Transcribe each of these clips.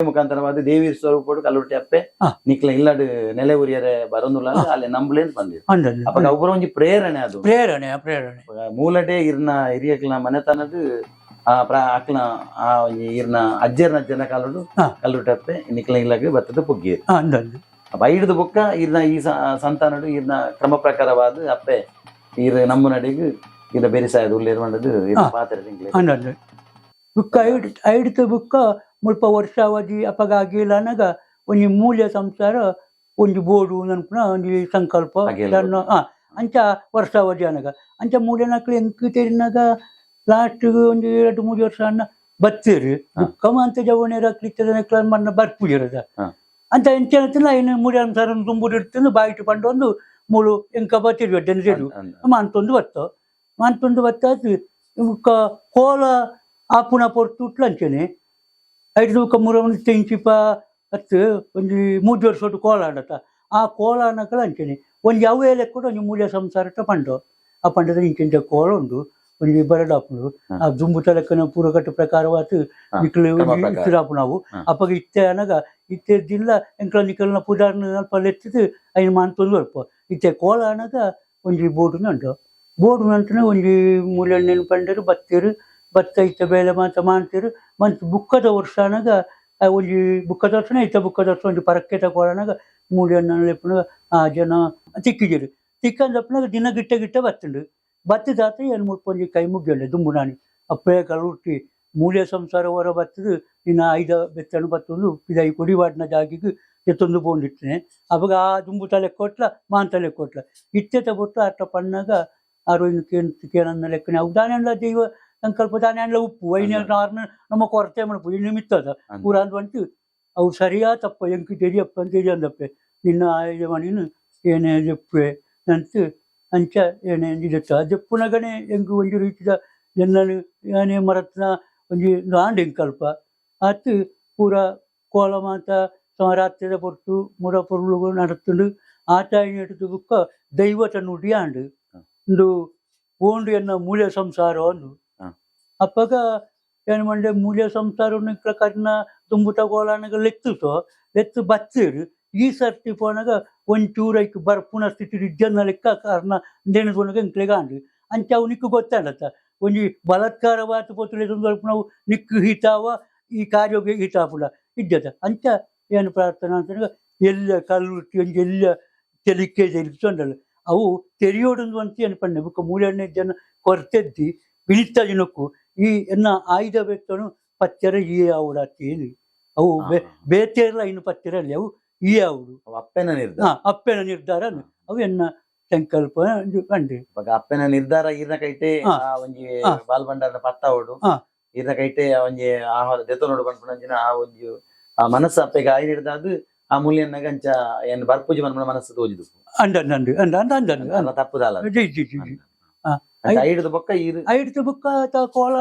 ಮುಖಾಂತರವಾದ ದೇವಿ ಸ್ವರೂಪಡು ಕಲ್ಲುಟ್ಟಿ ಅಪ್ಪೆ. ನಿಕ್ಲ ಇಲ್ಲಡ್ ನೆಲೆ ಉರಿಯರೆ ಬರೋದಿಲ್ಲ ಅಲ್ಲಿ ನಂಬಲೇನ್ ಬಂದಿರು ಅಪ್ಪ ಒಬ್ಬರ ಒಂಜಿ ಪ್ರೇರಣೆ ಅದು. ಪ್ರೇರಣೆ ಪ್ರೇರಣೆ. ಮೂಲಟೆ ಇರ್ನ ಹಿರಿಯಕ್ಲ ಮನೆತನದ ಆ ಪ್ರ ಅಕ್ಲ ಆ ಇರ್ನ ಅಜ್ಜರ್ನ ಅಜ್ಜನ ಕಾಲಡು ಹಾ. ಕಲ್ಲುಟ್ಟಪ್ಪೆ ನಿಕ್ಲ ಇಲ್ಲಗೆ ಬತ್ತದ ಪುಗ್ಗೀರು ಅಪ್ಪ ಬೊಕ್ಕ ಇರ್ನ ಈ ಸಂತಾನಡು ಇರ್ನ ಕ್ರಮ ಪ್ರಕಾರವಾದ ಅಪ್ಪೆ ಇರ್ ನಮ್ಮ ನಡಿಗೆ ಇರ ಬೆರಿಸಾಯದ ಉಳ್ಳೇರ್ ಮಾಡದು. ಪಾತ್ರ ಬುಕ್ಕ ಐಡ್ ಐಡ್ತ ಬುಕ್ಕ ಮುಲ್ಪ ವರ್ಷಾವಧಿ ಅಪಗ ಅನ್ನಗ ಒಂಜಿ ಮೂಲ್ಯ ಸಂಸಾರ ಒಂಜಿ ಬೋಡು ನನ್ಪುನ ಒಂಜಿ ಸಂಕಲ್ಪ. ಆ ಅಂಚ ವರ್ಷಾವಧಿ ಅನಗ ಅಂಚ ಮೂಲ್ಯ ನಕ್ಲು ಎಂಕ್ ತೆರಿನಾಗ ಲಾಸ್ಟ್ ಒಂಜಿ ಎರಡು ಮೂರು ವರ್ಷ ಅನ್ನ ಬತ್ತೀರಿ ಹಾ. ಬುಕ್ಕ ಅಂತ ಜವಣೆ ನಕ್ಲ ಮನ್ನ ಬರ್ಪುಜಿರದ ಹಾ. ಅಂತ ಎಂಚಿನ ಇನ್ನು ಮೂಲ್ಯ ಸಂಸಾರ ತುಂಬುಡು ಇಡ್ತೀನಿ ಪಂಡು ಪಂಡೊಂದು ಮೂಲು ಎಂಕ ಬತ್ತಿರಿ ಜನರು ಮಾಂತೊಂದು ಮಂತೊಂದು ಬತ್ತ. ಮಾಂತೊಂದು ಬತ್ತ ಕೋಲ ಆಪುನ ಪೊರ್ತು ಉಟ್ಲಂಚನೆ. ಐದು ಕಮ್ಮೂರ ತೆಂಚಿಪ ಹತ್ತು ಒಂಜಿ ಮೂಜಿ ವರ್ಷ ಕೋಲ ಆಡತ ಆ ಕೋಲಾನಕಲ ಅಂಚನೆ ಒಂಜಿ ಅವೇ ಕೂಡ ಒಂಜಿ ಮೂಲೆ ಸಂಸಾರಟ ಪಂಡು. ಆ ಪಂಡದ ಇಂಚಿಂಚ ಕೋಲ ಉಂಡು ಒಂಜಿ ಬರಡಾಪುಂಡು ಆ ದುಂಬು ತಲಕನ ಪೂರಕಟ್ಟು ಪ್ರಕಾರವಾತು ನಿಕ್ಲು. ಇತ್ತಿರಾಪು ನಾವು. ಅಪ್ಪಗ ಇತ್ತೆ ಅನಗ ಇತ್ತೆ ದಿಲ್ಲ ಎಂಕಲ ನಿಕಲ್ನ ಪುದಾರ್ನ ಅಲ್ಪ ಲೆತ್ತಿದ್ದು ಐನು ಅಲ್ಪ. ಇತ್ತೆ ಕೋಲ ಅನಗ ಒಂಜಿ ಬೋಡು ಉಂಟು ಬೋಡು ನಂತರ ಒಂಜಿ ಮೂಲೆಣ್ಣೆನ ಪಂಡರು ಬತ್ತಿರು ಭತ್ತ ಇತ್ತ ಬೇಳೆ ಮಾತ ಮಾಡ್ತಿರು ಮಂತ್ ಬುಕ್ಕದ ವರ್ಷ ಅನ್ನಗ ಆ, ಒಂಜಿ ಬುಕ್ಕದ ವರ್ಷನ ಇತ್ತ ಬುಕ್ಕದ ವರ್ಷ ಒಂಜಿ ಪರಕ್ಕೆ ತಗೊಳ್ಳನಾಗ ಮೂಲೆಣ್ಣ ಲೆಪ್ಪನಾಗ ಆ, ಜನ ತಿಕ್ಕಿದಿರು. ತಿಕ್ಕಂದಪ್ಪನಾಗ ದಿನ ಗಿಟ್ಟ ಗಿಟ್ಟ ಬತ್ತುಂಡು. ಬತ್ತಿದಾತ ಏನು ಮುಡ್ಪೊಂಜಿ ಕೈ ಮುಗ್ಗಂಡೆ ದುಂಬುನಾನಿ ಅಪ್ಪೆ ಕಲುಟ್ಟಿ ಮೂಲೆ ಸಂಸಾರ ಹೊರ ಬತ್ತದು, ಇನ್ನು ಐದ ಬೆತ್ತನು ಬತ್ತೊಂದು ಇದೈ ಕುಡಿವಾಡ್ನ ಜಾಗಿಗೆ ಎತ್ತೊಂದು ಬೋಂದಿಟ್ಟನೆ ಅವಾಗ ಆ ದುಂಬು ತಲೆ ಕೊಟ್ಲ, ಮಾನ್ ತಲೆ ಕೊಟ್ಲ. ಇತ್ತೆ ಬೊಟ್ಟು ಅಟ್ಟ ಪಣ್ಣಾಗ, ಆರು ಇನ್ನು ಕೇನ್ ಕೇಳನ್ನ ಲೆಕ್ಕನೆ ಅವು ದಾನೆಲ್ಲ ದೈವ ಸಂಕಲ್ಪ ದಾನೆಲ್ಲ ಉಪ್ಪು ವೈನ ನಾರ್ನ ನಮ್ಮ ಕೊರತೆ ಮಣಪು ಈ ನಿಮಿತ್ತದ ಅಂದ್. ಪೂರ ಬಂತು ಅವು ಸರಿಯಾ ತಪ್ಪ ಎಂಕು ತೆರಿಯಪ್ಪ ಅಂತ ತೆರಿಯಂದಪ್ಪೆ ನಿನ್ನ ಆಯ್ದ ಮಣಿನು ಏನೇ ಜಪ್ಪೆ ಅಂತ ಅಂಚ ಏನೇ ಇದತ್ತ ಜಪ್ಪುನಗನೆ ಎಂಕು ಒಂಜಿ ರೀತಿದ ಎನ್ನನು ಏನೇ ಮರತ್ನ ಒಂಜಿ ನಾಂಡ್ ಎಂಕಲ್ಪ ಅತ್ತು ಪೂರ ಕೋಲ ಮಾತ ಸಮರಾತ್ಯದ ಪೊರ್ತು ಮುರ ಪೊರ್ಲುಗಳು ನಡತ್ತುಂಡು ಆಟ ಎಡ್ದು ಬುಕ್ಕ ದೈವತ ನುಡಿ ಆಂಡು ಹ. ಒಂದು ಓಂಡು ಅಪ್ಪಗ ಏನು ಮಂಡೆ ಮೂಲೆ ಸಂಸಾರ ಪ್ರಕಾರನ ತುಂಬುತ ಕೋಲಾನಗ ಲೆತ್ತುಸೋ ಲೆತ್ತು ಬಚ್ಚಿರು, ಈ ಸರ್ತಿ ಪೋನಾಗ ಒಂಚೂರೈಕ್ ಬರ್ ಪುನಃ ಸ್ಥಿತಿ ಇಜ್ಜನ್ನ ಲೆಕ್ಕ ಕಾರಣ ನೆನೆದೊನಗ ಎಂಕ್ಲೆಗಾಂಡು ಅಂಚ ಅವು ನಿಕ್ಕು ಗೊತ್ತಾಡತ್ತ ಒಂಜಿ ಬಲಾತ್ಕಾರವಾತ ಪೊತ್ತುಲೆ ಸ್ವಲ್ಪ ನಾವು ನಿಕ್ಕು ಹಿತಾವ, ಈ ಕಾರ್ಯೋಗ ಹಿತಾಪುಲ ಇದ್ದದ ಅಂಚ ಏನು ಪ್ರಾರ್ಥನಾ ಅಂತಂದ್ರೆ, ಎಲ್ಲ ಕಲ್ಲುಟ್ಟಿ ಒಂಜಿ ಎಲ್ಲ ತೆಲಿಕೆ ತೆಲಿಸೊಂಡಲ್ಲ ಅವು ತೆರಿಯೋಡೊಂದು ಅಂತ ಏನು ಪಣ್ಣೆ ಬುಕ್ಕ ಜನ ಕೊರತೆದ್ದಿ ಈ ಎನ್ನ ಆಯುಧ ಬೆತ್ತನು ಪಚ್ಚರ ಈ ಆವುಡ ಅಂತೇಳಿ. ಅವು ಬೇ ಬೇತೆಲ್ಲ ಇನ್ನು ಪಚ್ಚರ ಅಲ್ಲಿ ಅವು ಈ ಆವುಡು. ಅಪ್ಪೆನ ನಿರ್ಧಾರ. ಅಪ್ಪೆನ ನಿರ್ಧಾರ. ಅವು ಎನ್ನ ಸಂಕಲ್ಪ ಕಂಡು ಅಪ್ಪನ ನಿರ್ಧಾರ ಇರ್ನ ಕೈಟೆ ಒಂಜಿ ಹಾ. ಬಾಲ್ಬಂಡಾರ್ನ ಪತ್ತ ಓಡು ಇರ್ನ ಕೈತೆ ಕೈಟೆ ಆ ಒಂಜಿ ಆಹಾರ ದೆತ್ತ ನೋಡು ಪನ್ಪುನಂಚಿನ ಆ ಒಂಜಿ ಆ ಮನಸ್ಸು ಅಪ್ಪೆಗೆ ಆಯ್ದು ಹಿಡ್ದಾದು ಆ ಮೂಲ್ಯನ್ನಾಗ ಗಂಚ ಏನ್ ಬರ್ಪೂಜಿ ಮನ್ಪುನ ಮನಸ್ಸು ತೋಜಿದು ಅಂದ ಅಂದ ಅಂದ ಅಂದ ಅಲ್ಲ ತಪ್ಪುದಲ್ಲ ಜಿ ಜಿ ಜಿ ಐದು ಬೊಕ್ಕ ಈರು ಐಡ್ತು ಬೊಕ್ಕ ತ ಕೋಲ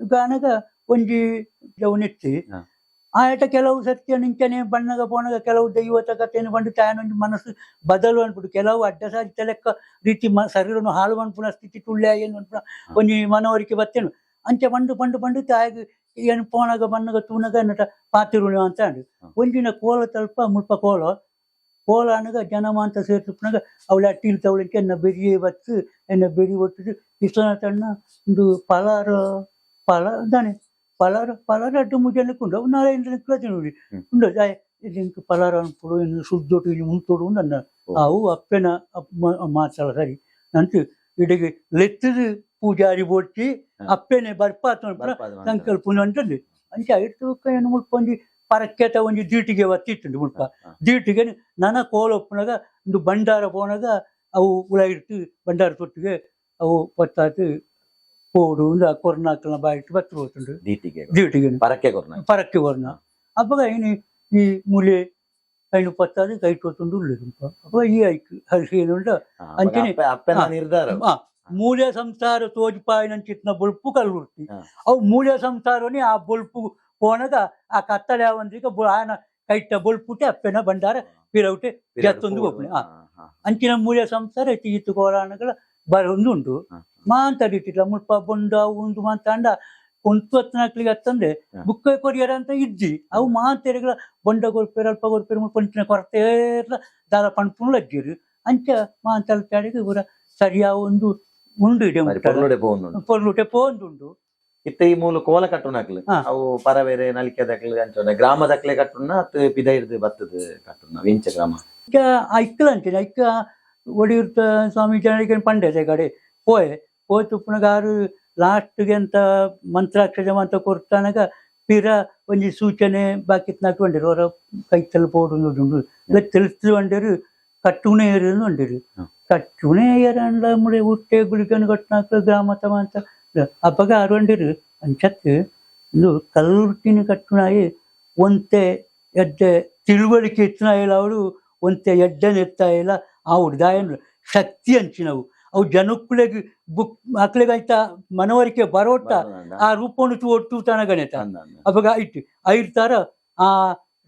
ಗಾನಗ ಒಂಜಿ ಜವನೆತ್ತಿ ಹಾ. ಆಯಟ ಕೆಲವು ಸತ್ಯ ನಿಂಚನೆ ಬಣ್ಣಗ ಪೋಣಗ ಕೆಲವು ದೈವತ ಕಥೆಯನ್ನು ಬಂದು ತಾಯನೊಂದು ಮನಸ್ಸು ಬದಲು ಅನ್ಬಿಟ್ಟು ಕೆಲವು ಅಡ್ಡ ಸಾಧ್ಯ ಲೆಕ್ಕ ರೀತಿ ಮ ಶರೀರನು ಹಾಳು ಅನ್ಪುನ ಸ್ಥಿತಿ ತುಳ್ಳ ಏನು ಅನ್ಪುನ ಒಂಜಿ ಮನವರಿಕೆ ಬತ್ತೇನು. ಅಂಚೆ ಬಂಡು ಬಂಡು ಬಂಡು ತಾಯಿಗೆ ಏನು ಪೋಣಗ ಬಣ್ಣಗ ತೂನಗ ಪಾತಿರುಣ ಅಂತ ಅಂಡು ಒಂದಿನ ಒಂಜಿನ ಕೋಲ ತಲ್ಪ ಮುಲ್ಪ ಕೋಲ ಕೋಲ ಅನ್ನಗ ಜನಮ ಅಂತ ಸೇರ್ಸುಪ್ನಾಗ ಅವಳ ಅಟ್ಟಿಲ್ ತವಳಿಕೆ ಎನ್ನ ಬೆರಿಯೇ ಬತ್ತು ಎನ್ನ ಬೆರಿ ಒಟ್ಟು ಇಷ್ಟನ ತಣ್ಣ ಒಂದು ಪಲಾರ ಪಲ ದಾನೆ ಪಲಾರ ಪಲಾರ ಅಡ್ಡು ಮುಜನಕ್ಕೆ ಅವು ನಾಳೆ ಇಂಟು ನೋಡಿ ಹ್ಮ್. ಉಂಡು ಜಾಯ್ ಇದಕ್ಕೆ ಪಲಾರ ಅನ್ಪುಡು ಇನ್ನು ಸುದ್ದೊಟ್ಟು ಇಲ್ಲಿ ಮುಂತೋಡು ನನ್ನ ಓ. ಅವು ಅಪ್ಪನ ಮಾತಲ್ಲ ಸರಿ ನಂತು ಇಡಿಗೆ ಲೆತ್ತದು ಪೂಜಾರಿ ಬೋಡ್ತಿ ಹಾ. ಅಪ್ಪೇನೆ ಬರ್ಪಾತ ಬರ್ಪಾದ ಮಾತ್ರ. ಸಂಕಲ್ಪ ಅಂತಂದು ಅಂಚ ಐಟು ಏನು ಮುಲ್ಪ ಒಂಜಿ ಪರಕ್ಕೆತ ಒಂಜಿ ದೀಟಿಗೆ ಒತ್ತಿಟ್ಟು ಮುಲ್ಪ. ದೀಟಿಗೆ ನನ ಕೋಲೊಪ್ಪನಾಗ ಒಂದು ಭಂಡಾರ ಪೋನಾಗ ಅವು ಉಳ ಇಟ್ಟು ಭಂಡಾರ ತೊಟ್ಟಿಗೆ ಅವು ಒತ್ತಾತು ಕೋಡು ಒಂದು ಕೊರ್ನಾಕಲ್ನ ಬಾಯಿಟ್ಟು ಬತ್ತು ಹೋಗ್ತುಂಡು ದೀಟಿಗೆ. ದೀಟಿಗೆ. ಪರಕ್ಕೆ ಕೊರ್ನ. ಪರಕ್ಕೆ ವರ್ಣ ಅಪ್ಪಗ ಏನು ಈ ಮುಲೆ ಐನು ಪತ್ತಾದು ಕೈ ತೊತ್ತುಂಡು ಉಳ್ಳಿರು ಅಪ್ಪ ಈ ಐಕ್ ಹರಿಸಿ ಏನುಂಡ ಹಾ, ಅಂಚನೆ- ಅಪ್ಪ- ಅಪ್ಪನ ನಿರ್ಧಾರ. ಮೂಲೆ ಸಂಸಾರ ತೋಜಿಪಾಯಿನಂಚಿತ್ನ ಬೊಲ್ಪು ಹಾ. ಅವು ಮೂಲೆ ಸಂಸಾರನೇ ಆ ಬೊಲ್ಪು ಹೋಣಗ ಆ ಕತ್ತಲೆ ಒಂದ್ರಿಗೆ ಬುಳಾನ ಕೈಟ್ಟ ಬೊಳ್ಪುಟೆ ಅಪ್ಪೆನ ಬಂಡಾರ ಪಿರೌಟೆ ಜತ್ತೊಂದು ಒಬ್ಬನೆ ಆ ಅಂಚಿನ ಮೂಲೆ ಸಂಸಾರ ತೀತು ಕೋಲಾನಗಳ ಬರೊಂದು ಉಂಟು. ಮಾತಾಡಿಟ್ಟಿಲ್ಲ ಮುಲ್ಪ ಬೊಂಡ ಉಂದು ಮಾತಾಂಡ ಕೊಂತ್ವತ್ನಾಕ್ಲಿಗೆ ಅತ್ತಂದ್ರೆ ಬುಕ್ಕ ಕೊರಿಯರ ಅಂತ ಇದ್ದಿ. ಅವು ಮಾತೆರೆಗಳ ಬೊಂಡ ಗೊರ್ಪೇರ ಅಲ್ಪ ಗೊರ್ಪೇರ ಪಂಚಿನ ಕೊರತೆ ದಾರ ಪಣ್ಪುಣ ಲಗ್ಗಿರು. ಅಂಚ ಮಾತಲ್ಪಾಡಿಗೆ ಇವರ ಸರಿಯಾದ ಒಂದು ಉಂಡು ಇದೆ ಪೊರ್ಲುಟೆ ಪೋಂದುಂಡು ಇತ್ತ ಈ ಮೂಲು ಕೋಲ ಕಟ್ಟುನಾಕ್ಲು. ಅವು ಪರವೇರೆ ನಲಿಕೆದಕ್ಲು ಅಂಚೋಡ ಗ್ರಾಮದಕ್ಲೆ ಕಟ್ಟುನ ಅತ್ ಪಿದ ಹಿಡ್ದು ಬತ್ತದ ಕಟ್ಟುನ ವೆಂಚ ಗ್ರಾಮ. ಇಕ್ಕ ಐಕ್ಕಲ ಅಂಚನೆ ಐಕ್ಕ ಒಡಿಯುರ್ತ ಸ್ವಾಮಿ ಜನರಿಗೆ ಪಂಡೆ ಕಡೆ ಪೋಯ್ ಪೋಯ್ ತುಪ್ಪನಗಾರು ಲಾಸ್ಟ್ಗೆ ಅಂತ ಮಂತ್ರಾಕ್ಷರ ಅಂತ ಕೊಡ್ತಾನಾಗ ಪಿರ ಒಂಜಿ ಸೂಚನೆ ಬಾಕಿತ್ ನಾಟ್ಕೊಂಡಿರು ಅವರ ಕೈತಲ್ ತಲುಪೋಡು ತಿಳಿಸ್ತು ಅಂಡರು ಕಟ್ಟುಣೆ ಏರಿಯನ್ನು ಅಂಡಿರು ಕಟ್ಟುನೇ ಏರಂಡ ಮುಡೆ ಹುಟ್ಟೆ ಗುಳಿಗನ್ ಕಟ್ನಾಕ ಗ್ರಾಮ ತಮ ಅಂತ. ಅಪ್ಪಗ ಅರುಂಡಿರು ಅಂಚತ್ತು ಇದು ಕಲ್ಲುರ್ಟಿನ ಕಟ್ಟುನಾಯಿ ಒಂತೆ ಎಡ್ಡೆ ತಿಳುವಳಿಕೆ ಇತ್ತಿನ ಇಲ್ಲ ಅವಳು ಒಂತೆ ಎಡ್ಡೆ ನೆತ್ತ ಇಲ್ಲ. ಆ ಹುಡ್ದಾಯನ್ ಶಕ್ತಿ ಹಂಚಿನವು ಅವು ಜನಕ್ಕಳಿಗೆ ಬುಕ್ ಮಕ್ಕಳಿಗಂತ ಮನವರಿಕೆ ಬರೋಟ ಆ ರೂಪವನ್ನು ಒಟ್ಟು ತನಗಣೆತ ಅವಾಗ ಇಟ್ಟು ಐರ್ತಾರ ಆ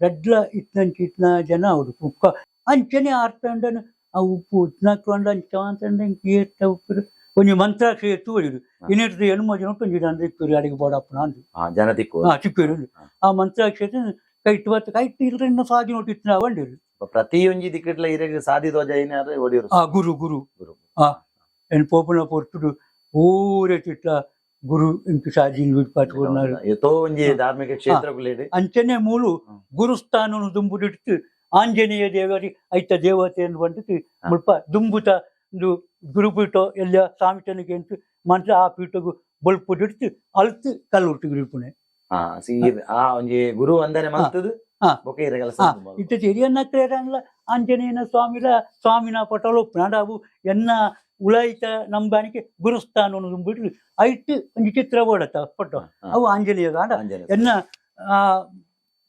ರಡ್ಲ ಇತ್ತಂಚ ಇತ್ನ ಜನ ಅವರು ಉಕ್ಕ ಅಂಚನೆ ಆರ್ತಂಡನು ಆ ಉಪ್ಪು ಉತ್ನಾಕೊಂಡು ಅಂಚ ಅಂತಂಡ ಏರ್ತ ಉಪ್ಪು கொஞ்சம் மந்த்ராட்சி எடுத்து வழிடு இணையத்தை எலுமதினும் கொஞ்சம் நடந்திக்கு அடிக்கு போடாப்புனான்னு ಜನದಿಕ್ಕು ಆ ಚಿಕ್ಕೂರು ಆ ಮಂತ್ರಾಕ್ಷಿ எடுத்து ಕೈಟ್ ಬತ್ತು ಕೈಟ್ ಇಲ್ಲರೆ ಇನ್ನು ಸಾಧಿ ನೋಟಿತ್ತು ನಾವು ಪ್ರತಿ இப்ப பிரதியொஞ்சி திக்கெட்ல இருக்கு சாதி தோஜைனாரு ஓடி ಆ ಗುರು ಗುರು ಗುರು. ಆ ಏನು ಪೋಪುನ ಪೊರ್ತುಡು ಊರೇ ತಿಟ್ಟ ಗುರು ಇಂತು ಸಾಜಿನ್ ವಿಡ್ಪಾಟ್ ಕೊಡ್ನಾರು ಎತ್ತೋ ಒಂಜಿ ಧಾರ್ಮಿಕ ಕ್ಷೇತ್ರಗಳೇಡೆ ಅಂಚನೆ ಮೂಲು ಹ್ಮ್. ಗುರುಸ್ಥಾನವನ್ನು ದುಂಬುಡಿಟ್ಟು ಆಂಜನೇಯ ದೇವರಿ ಐತ ದೇವತೆಯನ್ನು ಬಂದಿತ್ತು ಮುಲ್ಪ ದುಂಬುತ ಒಂದು ಗುರುಪೀಠ ಎಲ್ಲ ಸ್ವಾಮಿತನಿಗೆ ಅಂತ ಮಂತ್ರ ಆ ಪೀಠಗೂ ಬೊಲ್ಪುಡಿಟ್ಟು ಅಲ್ತು ಕಲ್ಲುರ್ಟಿ ಗುರುಪುಣೆ ಆ ಸೀದ ಆ ಒಂಜಿ ಗುರು ಅಂದರೆ ಮಲ್ತದು. ಬೊಕ ಇರೆಗಲ ಹಾ ಇತ್ತ ತೆರಿಯನ್ನ ಕ್ರೇರನ್ಲ ಆಂಜನೇಯನ ಸ್ವಾಮಿಲ ಸ್ವಾಮಿನ ಪಟೋಲು ಅವು ಎನ್ನ ಉಳಾಯಿತ ನಂಬಾಣಿಕೆ ಗುರುಸ್ಥಾನವನ್ನು ದುಂಬಿಟ್ಟು ಐಟ್ ಒಂದು ಚಿತ್ರ ಓಡತ್ತ ಪಟೋ ಅವು ಆಂಜನೇಯ ಗಾಂಡ. ಆಂಜನೇಯ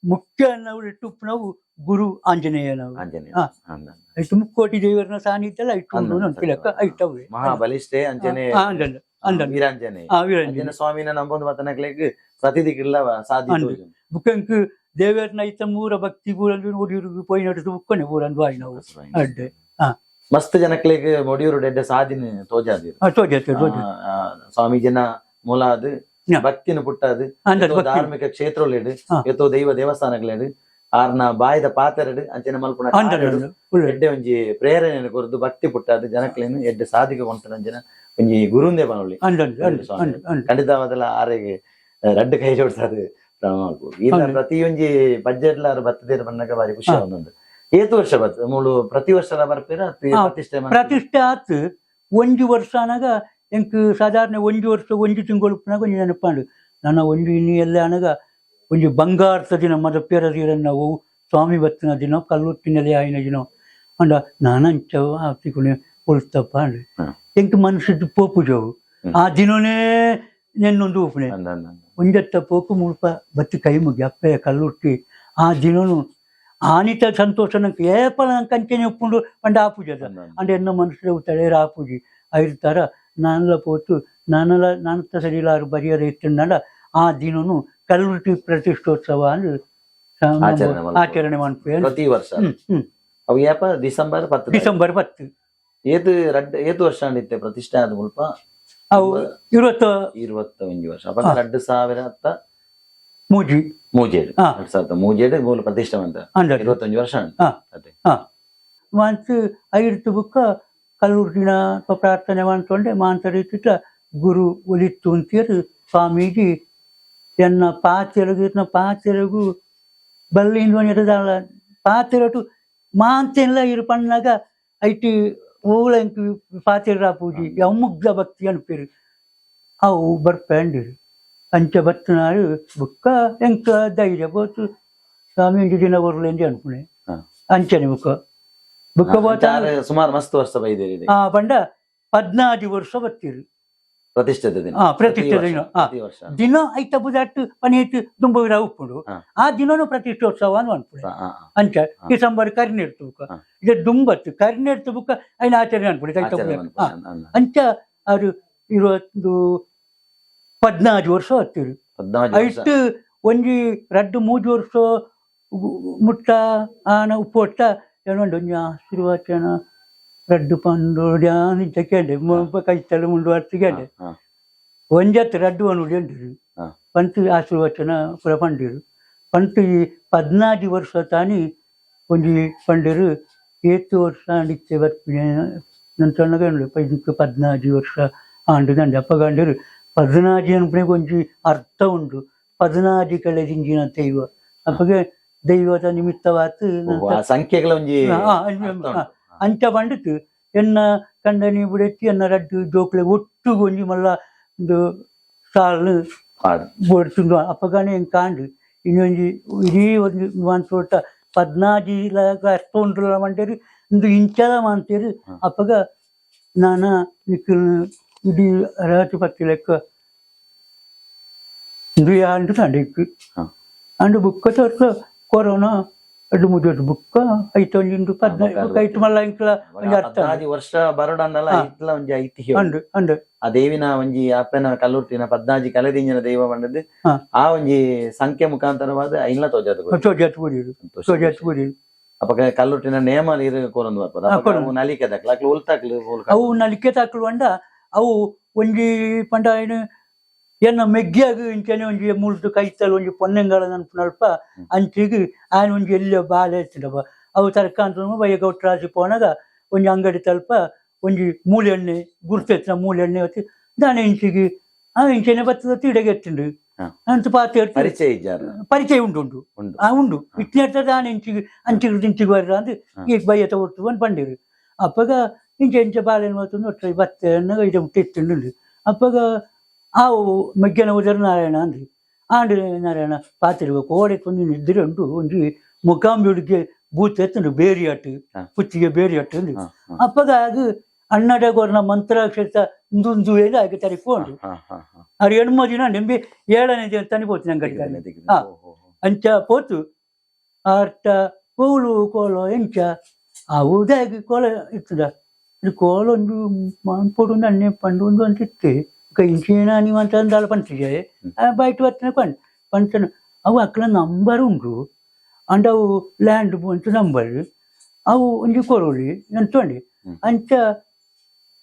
ಎನ್ನ ಆ ಮುಖ್ಯ ನಾವು ಇಟ್ಟುಪ್ಪನವು ಗುರು ಆಂಜನೇಯನವು ಆಂಜನೇಯ ಹಾ. ಅಂದ. ಐಟು ಮುಕ್ಕೋಟಿ ದೇವರನ ಸಾನ್ನಿಧ್ಯ ಇಟ್ಟು ಅಂದ. ನಂಬಿಲಕ್ಕ ಐಟವೆ ಮಹಾಬಲಿಷ್ಠೆ ಅಂಜನೆ ಅಂದಲ್ಲ ಅಂದಲ್ಲ ವೀರಾಂಜನೆ ಆ ವೀರಂಜನ ಅಂಜನ ಸ್ವಾಮಿನ ನಂಬೊಂದು ಮತನಕ್ಲೆಗ್ ಪ್ರತಿ ದಿಕ್ಕಿಲ್ಲ ಸಾದಿ ಅಂದು. ತೋಜುಂಡು. ಬುಕ್ಕಂಕ್ ದೇವರನ ಐತ ಮೂರ ಭಕ್ತಿ ಪೂರಂದು ನೋಡಿರು ಪೋಯಿ ನಡೆದು ಬುಕ್ಕನೆ ಪೂರಂದು ಆಯ್ ನಾವು ಅಡ್ಡೆ ಹಾ. ಮಸ್ತ್ ಜನಕ್ಲೆಗ್ ಮೊಡಿಯೂರು ಡೆಡ್ಡೆ ಸಾದಿನ ತೋಜಾದಿರು ಆ, ತೋಜತ್ತೆ ತೋಜ ಆ, ಆ, ಸ್ವಾಮೀಜಿನ ಮೂಲಾದು ಹಾ. ಭಕ್ತಿನ ಪುಟ್ಟದು ಅಂದಲ್ಲ ಎತ್ತೋ ಭಕ್ತಿ ಧಾರ್ಮಿಕ ಕ್ಷೇತ್ರಲೇಡು ಹಾ. ಎತ್ತೋ ದೈವ ದೇವಸ್ಥಾನಗಳೇಡು ಆರ್ನ ಬಾಯ್ದ ಪಾತೆರಡು ಅಂಚನೆ ಮಲ್ಪುನ ಅಂದಲ್ಲ ಕಾಡೆಡು. ಉಳ್ಳೆ ಎಡ್ಡೆ ಒಂಜಿ ಪ್ರೇರಣೆ ಕೊರದು ಭಕ್ತಿ ಪುಟ್ಟದು ಜನಕ್ಲೇನು ಎಡ್ಡೆ ಸಾಧಿಕ ಕೊಂತನಂಜನ ಒಂಜಿ ಗುರುಂದೆ ಬನೊಳ್ಳಿ ಅಂದಲ್ಲ ಅಂದ ಅಂದ ಅಂದ ಖಂಡಿತವಾದಲ್ಲ ಆರೆಗೆ ರಡ್ಡು ಕೈ ಜೋಡ್ಸದು ಈಗ ಹೌದು. ಪ್ರತಿಯೊಂಜಿ ಬಜೆಟ್ ಲಾರು ಬತ್ತದೇರು ಬಂದಾಗ ಬಾರಿ ಖುಷಿ ಹಾ. ಆವೊಂದುಂಡು ಏತು ವರ್ಷ ಬತ್ತ ಮೂಲು ಪ್ರತಿ ವರ್ಷ ಬರ್ಪೇರ ಅತ್ತಿ ಹಾ, ಪ್ರತಿಷ್ಠೆ ಮಾಡ್ತೀರ? ಪ್ರತಿಷ್ಠೆ ಆತು ಒಂಜಿ ವರ್ಷ ಎಂಕ್ ಸಾಧಾರಣ ಒಂಜಿ ವರ್ಷ ಒಂಜಿ ಪುನಃ ಒಂಜಿ ನೆನಪಾಂಡು ನನ್ನ ಒಂಜಿ ಇನ್ನು ಎಲ್ಲ ಅನಗ ಒಂಜಿ ಬಂಗಾರದ ದಿನ ಮದ ಪೇರ ದಿನ ಸ್ವಾಮಿ ಬತ್ತಿನ ದಿನ ಕಲ್ಲುತ್ತಿನಲ್ಲಿ ಆಯಿನ ದಿನ. ಅಂಡ ನಾನಂಚ ಆತಿಕೊಂಡು ಹೊಲ್ತಪ್ಪ ಅಂಡ್ರಿ ಎಂಕ್ ಮನಸ್ಸಿದ್ದು ಪೋಪು ಜೋವು ಆ ದಿನನೇ ನೆನ್ನೊಂದು ಅಂದ ಒಂಜತ್ತ ಪೋಕು ಮುಲ್ಪ ಬತ್ತಿ ಕೈ ಮುಗಿ ಅಪ್ಪೆ ಕಲ್ಲುಟ್ಟಿ. ಆ ದಿನನು ಆನಿತ ಸಂತೋಷ ನಂಗೆ ಏಪಲ ನಂಗೆ ಉಪ್ಪುಂಡು ಪಂಡ ಆ ಪೂಜೆ ಅಂಡ್ ಎನ್ನ ಮನುಷ್ಯರು ತಡೆಯರ ಆ ಪೂಜೆ. ಐದು ತರ నాన్నలో పోతూ నాన్నల నాన్నత శరీరాలు బరియర్ ఎత్తున్నాడ ఆ దినను కల్లుటి ప్రతిష్టోత్సవ అని ಆಚರಣೆ ಮಾಡ್ಬೋದು. ఆచరణ అనిపోయాను ಪ್ರತಿ ವರ್ಷ ಅವು ಏಪ ಡಿಸೆಂಬರ್ ಪತ್ತು డిసెంబర్ పత్తు ಏತು ರಡ್ ಏತು ವರ್ಷ ಅಂಡಿತ್ತೆ ಪ್ರತಿಷ್ಠೆ ಆದ ಮುಲ್ಪ అవు ఇరవై ಇರುವತ್ತ ಒಂಜಿ ವರ್ಷ ಅಪ್ಪ ರಡ್ಡು ಸಾವಿರ ಹತ್ತ మూజీ ಮೂಜೇಡು ಹಾ. ಎರಡ್ ಸಾವಿರದ ಮೂಜೇಡು ಮೂಲ ಪ್ರತಿಷ್ಠೆ ಅಂತ అందరు ಇರುವತ್ತೊಂಜು ವರ್ಷ ಉಂಟು ಹಾ. ಅದೇ మంచి ಕಲ್ಲೂರು ದಿನ ಅಥವಾ ಪ್ರಾರ್ಥನೆ ಮಾಡ್ಕೊಂಡೆ ಮಾಂತರೀತಿತ ಗುರು ಒಲಿತ್ತು ಅಂತೇಳಿ ಸ್ವಾಮೀಜಿ ಎನ್ನ ಪಾತ್ರೆಗೆ ಪಾತ್ರೆಗೂ ಬಲ್ಲಿಂದು ಇರದಲ್ಲ ಪಾತ್ರೆಟು ಮಾಂತೆಲ್ಲ ಇರುಪಣ್ಣಾಗ ಐಟಿ ಓಳಂಕಿ ಪಾತ್ರೆ ಪೂಜಿ ಯಮುಗ್ಧ ಭಕ್ತಿ ಅನ್ಪಿರು. ಅವು ಬರ್ಪಂಡಿರು. ಅಂಚ ಬತ್ತನಾರು ಬುಕ್ಕ ಎಂಕ ಧೈರ್ಯ ಬೋತು. ಸ್ವಾಮೀಜಿ ದಿನ ಬರಲೆಂದು ಅನ್ಕೊಣೆ ಅಂಚನೆ ಬುಕ್ಕ. ಬುಕ್ಕ ಬೋತ ಅಂಚಾರೆ ಸುಮಾರು ಮಸ್ತ್ ವರ್ಷ ಬೈದೇರಿ ಆ ಪಂಡ ಪದ್ನಾಜು ವರ್ಷ ಬತ್ತಿರು ಪ್ರತಿಷ್ಠಿತ ದಿನ. ಹಾ, ಪ್ರತಿಷ್ಠಿತ ದಿನ. ದಿನ ಐತ ಬುದಾಟ್ಟು ಪನಿಯತ್ತು ದುಂಬವಿರ ಉಪ್ಪುಡು. ಆ ದಿನನು ಪ್ರತಿಷ್ಠೋತ್ಸವ ಹಾ. ಅಂಚ ಡಿಸೆಂಬರ್ ಬುಕ್ಕ ಹಾ. ಇದು ದುಂಬತ್ತು ಕರಿನೆಡ್ತು ಬುಕ್ಕ ಐನ ಆಚರಣೆ. ಅಂದ, ಅಂದ. ಅಂಚ ಅವರು ಇರುವತ್ತು ಪದ್ನಾಜು ವರ್ಷ ಹತ್ತಿರು ಐಟ್ ಒಂಜಿ ರಡ್ಡು ಮೂಜು ವರ್ಷ ಮುಟ್ಟ ಆನ ಉಪ್ಪೊಟ್ಟ ಏನೊಂದು ಒಂಜಿ ಆಶೀರ್ವಚನ ರಡ್ಡು ಪಂಡು ಡ್ಯಾನ್ ಕೇಂಡೆ ಕೈತಲು ಮುಂಡು ವರ್ತಿಗೆ ಹಾ, ಹಾ. ಒಂಜತ್ತು ರಡ್ಡು ಅನುಡಿ ಅಂಡಿರು ಹಾ. ಪಂತ್ ಆಶೀರ್ವಚನ ಪೂರ ಪಂಡಿರು ಪಂತ್ ಈ ಪದ್ನಾಜಿ ವರ್ಷ ತಾನಿ ಒಂಜಿ ಪಂಡಿರು ಏತು ವರ್ಷ ನಿತ್ಯ ಬರ್ಪಿನ ನಂತರ ಪೈದಕ್ಕೆ ಪದ್ನಾಜಿ ವರ್ಷ ಆಂಡು ದಂಡೆ ಅಪ್ಪ ಗಂಡರು ಪದ್ನಾಜಿ ಅನ್ಪಣೆ ಒಂಜಿ ಅರ್ಥ ಉಂಡು ಪದ್ನಾಜಿ ಕಳೆದಿಂಜಿನ ದೈವ ಅಪ್ಪಗೆ ದೈವದ ನಿಮಿತ್ತವಾತು ಓ, ಆ ಸಂಖ್ಯೆಗಳ ಒಂಜಿ ಆ, ಆ, ಅರ್ಥ ಉಂಟು. ಆ, ಅಂಚ ಪಂಡಿತು ಎನ್ನ ಕಂಡನಿ ಬಿಡೆತ್ತಿ ಎನ್ನ ರಡ್ಡು ಜೋಕ್ಲೆ ಒಟ್ಟು ಒಂಜಿ ಮಲ್ಲ ಒಂದು ಸಾಲು ಪಾಡ್. ಬೊಡ್ತುಂಡು ಅಪ್ಪಗಾನೆ ಹೆಂಗ್ ಕಾಂಡು ಇನ್ನೊಂಜಿ ಇಡೀ ಒಂದು ಮಾನ್ಸೋಟ ಪದ್ನಾಜಿ ಅರ್ಥ ಉಂಡ್ರಲ್ಲ ಮಂಟೇರು ಒಂದು ಇಂಚಲ ಮಾಂತೇರು ಹ್ಮ್. ಅಪ್ಪಗ ನಾನ ನಿಖಿಲ್ ಇಡೀ ರಾತ್ರಿ ಪತ್ತಿ ಲೆಕ್ಕ ಇದು ಅಂಡು ತಂಡಿಕ್ಕು ಹ. ಅಂಡು ಬುಕ್ಕ ತೋರ್ಸ ಕೊರೋನಾ ಅದು ಮುಗಿಯೋದು ಬುಕ್ಕ ಐತೊಂದು ಪದ್ನಾಲ್ಕು ಐತು ಮಲ್ಲ ಇಂಕ್ಲ ಒಂಜಿ ಅರ್ಥ ಆದಿ ವರ್ಷ ಬರೋಡಂದಲ್ಲ ಇತ್ಲ ಒಂಜಿ ಐತಿಹ್ಯ ಅಂಡು ಅಂಡು ಆ ದೇವಿನ ಒಂಜಿ ಅಪ್ಪನ ಕಲ್ಲುರ್ತಿನ ಪದ್ನಾಜಿ ಕಲೆದಿಂಜನ ದೈವ ಬಂದದ್ದು. ಆ ಒಂಜಿ ಸಂಖ್ಯೆ ಮುಖಾಂತರವಾದ ಐನ್ಲ ತೋಜದು ಸೋಜತ್ ಕೂಡಿರು ಸೋಜತ್ ಕೂಡಿರು ಅಪಕ ಕಲ್ಲುಟ್ಟಿನ ನೇಮ ಇರು ಕೋರೊಂದು ಬರ್ಪದ ಹಾ, ನಲಿಕೆ. ಅವು ನಲಿಕೆದಕ್ಲ ಅಕ್ಲು ಉಲ್ತಾಕ್ಲು ಅವು ನಲಿಕೆ ತಾಕಲು ಅಂಡ ಅವು ಒಂಜಿ ಪಂಡ ಏನು ಎನ್ನ ಮೆಗ್ಗಿಯಾಗ ಇಂಚನೆ ಒಂಜಿ ಮುಳ್ದು ಕೈತಲ್ ಒಂಜಿ ಪೊನ್ನೆಂಗಾಳ ನಲ್ಪ ಅಂಚಿಗೆ ಆಯ್ನ ಒಂಜಿ ಎಲ್ಲ ಬಾಲೆ ಎತ್ತಿಡವ ಅವು ತರ್ಕಾಂತ ಬಯ್ಯ ಗೌಟ್ರಾಸಿ ಪೋನಾಗ ಒಂಜಿ ಅಂಗಡಿ ತಲ್ಪ ಒಂಜಿ ಮೂಲೆಣ್ಣೆ ಗುರ್ತೆತ್ತಿನ ಮೂಲೆಣ್ಣೆ ಹೊತ್ತಿ ದಾನೆ ಇಂಚಿಗೆ ಆ ಇಂಚನೆ ಬತ್ತದ ತಿಡೆಗೆ ಎತ್ತಿಂಡು ಹಾ. ಅಂತ ಪಾತ್ರ ಪರಿಚಯ ಇಜ್ಜಾರ ಪರಿಚಯ ಉಂಟು ಉಂಟು. ಉಂಡು ಆ ಉಂಡು ಇಟ್ಟಿನ ದಾನೆ ಇಂಚಿಗೆ ಅಂಚಿಗೆ ದಿಂಚಿಗೆ ಬರ್ರ ಅಂದ್ ಹಾ. ಈಗ ಬಯ್ಯತ ಹೊರ್ತು ಅಂತ ಪಂಡಿರು ಅಪ್ಪಗ ಇಂಚ ಇಂಚ ಬಾಳೆನ ಹೋತು ಒಟ್ಟು ಬತ್ತೆ ಇದು ತೆತ್ತುಂಡು ಅಪ್ಪಗ ಅವು ಮಜ್ಜನ ಉದರ ನಾರಾಯಣ ಅಂದ್ರಿ. ಆಂಡ್ರೆ ನಾರಾಯಣ ಪಾತ್ರೆ ಕೋಡೆಕೊಂದು ನಿದ್ರೆ ಉಂಟು ಒಂದು ಮುಖಾಂಬಿಡಿಗೆ ಬೂತ್ ಎತ್ತಂಡು ಬೇರಿಯಟ್ಟು ಕುಚ್ಚಿಗೆ ಬೇರಿಯಟ್ಟು ಅಂದ್ರಿ. ಅಪ್ಪಗ ಆಗ ಅಣ್ಣಡಗೋರ್ನ ಮಂತ್ರಾಕ್ಷರ ಇಂದುಂದು ಏನು ಆಗಿ ತರಿಕೊಂಡು ಅವ್ರು ಎಣ್ಮ ದಿನ ನೆಂಬಿ ಏಳನೇ ದಿನ ತನಿ ಪೋತು ನಂಗಡಿ ಅಂಚ ಪೋತು. ಅರ್ಥ ಕೋಲು ಕೋಲು ಎಂಚ. ಹೌದಾಗಿ ಕೋಲ ಇರ್ತದ ಕೋಲೊಂದು ಮಾನ್ಪೊಡು ನನ್ನೆ ಪಂಡು ಒಂದು ಅಂತಿತ್ತೆ കഴിക്കണ നീ എന്താ പണിച്ചേ బయట వచ్చిన పని పంచను అవు అక్కడ నంబర్ ఉండు అండ్ అవు ల్యాండ్ పంచు నంబర్ అవు ఇంజి కొరవలి ఎంతండి అంచ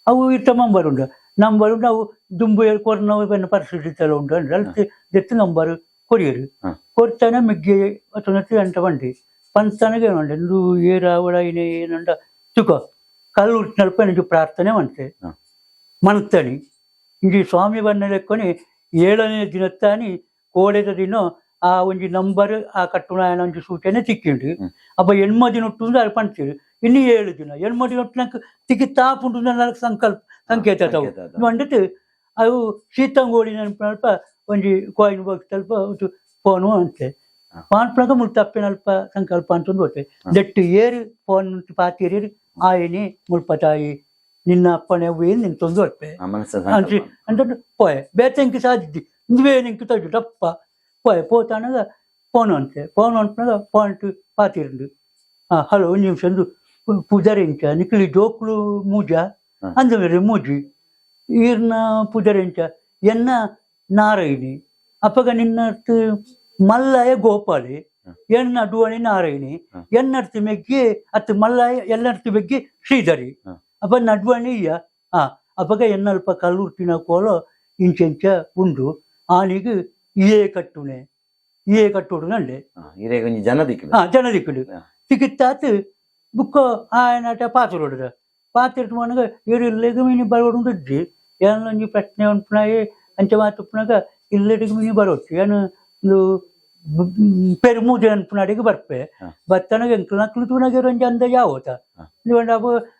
అవు ఇట్ట నంబర్ ఉండు నంబర్ ఉండు అవు దుంబు కొరన పైన పరిస్థితులు ఉండు అంటే ఎత్తు నంబర్ కొరియరు కొరితేనే మిగ్గి వచ్చినట్టు అంటవండి పంచానికి ఏమండి నువ్వు ఏ రావడా ఆయన ఏనంట చుక్క కళ్ళు ఉట్టినప్పుడు ప్రార్థనే అంటే మనతని ಇಲ್ಲಿ ಸ್ವಾಮಿವನ್ನೆಲೆಕ್ಕೊನೆ ಏಳನೇ ದಿನತ್ತಾನಿ ಕೋಳೆದ ದಿನ ಆ ಒಂಜಿ ನಂಬರ್ ಆ ಕಟ್ಟುನಾಯನ ಒಂಜಿ ಸೂಚನೆ ತಿಕ್ಕಿಂಡು ಅಪ್ಪ ಎಣ್ಮ ದಿನೊಟ್ಟು ಅಂದ್ರೆ ಅಲ್ಲಿ ಪಂಚೀರು ಇನ್ನು ಏಳು ದಿನ ಎಣ್ಮ ದಿನೊಟ್ಟು ನಂಗೆ ತಿಕ್ಕಿ ತಾಪುಂಡು ನನಗೆ ಸಂಕಲ್ಪ ಸಂಕೇತ ತಗೋ ಬಂದಿಟ್ಟು ಅವು ಶೀತಂಗೋಳಿ ನೆನಪಿನಲ್ಪ ಒಂಜಿ ಕಾಯಿನ್ ಬಗ್ಗೆ ತಲ್ಪ ಫೋನು ಅಂತೆ ಫೋನ್ ಪ್ರಗ ಮುಳ್ತಪ್ಪಿನಲ್ಪ ಸಂಕಲ್ಪ ಅಂತಂದು ಹೋಗ್ತೇವೆ ದಟ್ಟು ಏರು ಫೋನ್ ಪಾತೀರಿ ಆಯನಿ ಮುಳ್ಪತಾಯಿ ನಿನ್ನ ಅಪ್ಪನೆ ಏನು ನಿನ್ ತೊಂದು ಅರ್ಪೆ ಅಂತ ಅಂತ ಪೋಯೆ ಬೇತೆಂಕಿ ಸಾಧಿದ್ದಿ ನೀವೇನೆಂಕಿ ತೊಯ್ದು ಡಪ್ಪ ಪೋಯೆ ಪೋತಾನಾಗ ಫೋನ್ ಅಂತೆ ಫೋನ್ ಅಂತಾಗ ಪಾಯಿಂಟ್ ಪಾತಿರಂಡು ಹಾ ಹಲೋ ನಿಮಿಷ ಅಂದು. ಪೂಜಾರೆಂಚ ನಿಕ್ಲಿ ಮೂಜಾ? ಮೂಜ ಅಂದ್ರೆ ಮೂಜಿ. ಈರ್ನ ಪೂಜಾರೆಂಚ ಎನ್ನ ನಾರಾಯಣಿ? ಅಪ್ಪಗ ನಿನ್ನ ಮಲ್ಲಯ ಗೋಪಾಲಿ. ಎನ್ನ ಅಡುವಣಿ ನಾರಾಯಣಿ. ಎನ್ನರ್ತಿ ಬಗ್ಗೆ ಅತ್ ಮಲ್ಲಯ ಎಲ್ಲರ್ತಿ ಬಗ್ಗೆ ಶ್ರೀಧರಿ. ಅಪ್ಪ ನಡ್ವಣಿಯ ಆ ಅಪ್ಪಗ ಎನ್ನಲ್ಪ ಕಲ್ಲೂರು ತಿನ್ನಕೋಲೋ ಇಂಚೆಂಚ ಉಂಡು ಆನಿಗ ಇಯೇ ಕಟ್ಟುನೆ ಇಯೇ ಕಟ್ಟುಡು ನಂಡೆ ಇರೇ ಕೊಂಚ ಜನ ದಿಕ್ಕುಲು ಹಾ ಜನ ದಿಕ್ಕುಲು ಸಿಕ್ಕಿತ್ತಾತು ಬುಕ್ಕ ಆಯನಟ ಪಾತ್ರೋಡ್ರ ಪಾತ್ರಿಟ್ಟು ಮನಗ ಇರು ಇಲ್ಲಿಗ ಮೀನು ಬರೋಡುಂದಿದ್ರಿ ಏನೊಂದು ಪ್ರಶ್ನೆ ಉಂಟುನಾಯಿ ಅಂಚೆ ಮಾತುಪ್ಪನಾಗ ಇಲ್ಲಡಿಗೆ ಮೀನು ಬರೋಟ್ಟು ಏನು ಒಂದು ಪೆರ್ಮುದೇನ್ ಪುನಾಡಿಗೆ ಬರ್ಪೆ ಬತ್ತನಗ ಎಂಕ್ಲನಕ್ಲು ತೂನಗಿರೋ ಅಂದ ಯಾವತ ನೀವು